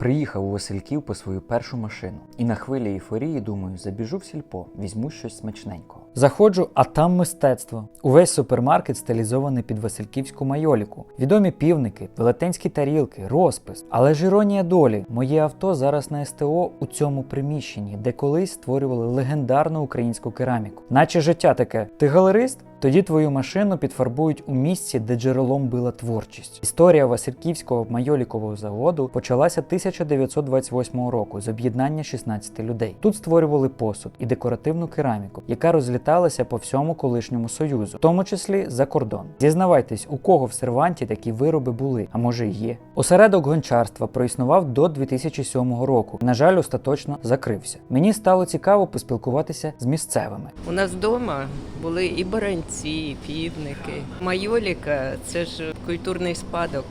Приїхав у Васильків по свою першу машину, і на хвилі ейфорії думаю, забіжу в сільпо, візьму щось смачненького. Заходжу, а там мистецтво. Увесь супермаркет стилізований під Васильківську майоліку. Відомі півники, велетенські тарілки, розпис. Але ж іронія долі, моє авто зараз на СТО у цьому приміщенні, де колись створювали легендарну українську кераміку. Наче життя таке: ти галерист? Тоді твою машину підфарбують у місці, де джерелом була творчість. Історія Васильківського майолікового заводу почалася 1928 року з об'єднання 16 людей. Тут створювали посуд і декоративну кераміку, яка розліталася по всьому колишньому союзу, в тому числі за кордон. Зізнавайтесь, у кого в серванті такі вироби були, а може і є. Осередок гончарства проіснував до 2007 року. На жаль, остаточно закрився. Мені стало цікаво поспілкуватися з місцевими. У нас вдома були і баранці, і півники. Майоліка це ж культурний спадок.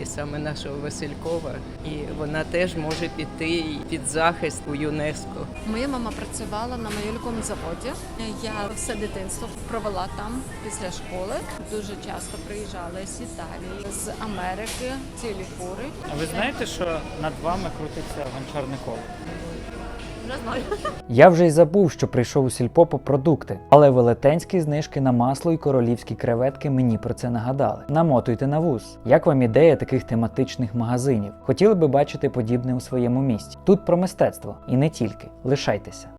І саме нашого Василькова, і вона теж може піти під захист у ЮНЕСКО. Моя мама працювала на майоліковому заводі. Я все дитинство провела там після школи. Дуже часто приїжджали з Італії, з Америки, цілі фури. А ви знаєте, що над вами крутиться гончарне Не знаю. Я вже й забув, що прийшов у сільпо по продукти, але велетенські знижки на масло і королівські креветки мені про це нагадали. Намотуйте на вуз. Як вам ідея таких тематичних магазинів? Хотіли би бачити подібне у своєму місті? Тут про мистецтво і не тільки. Лишайтеся.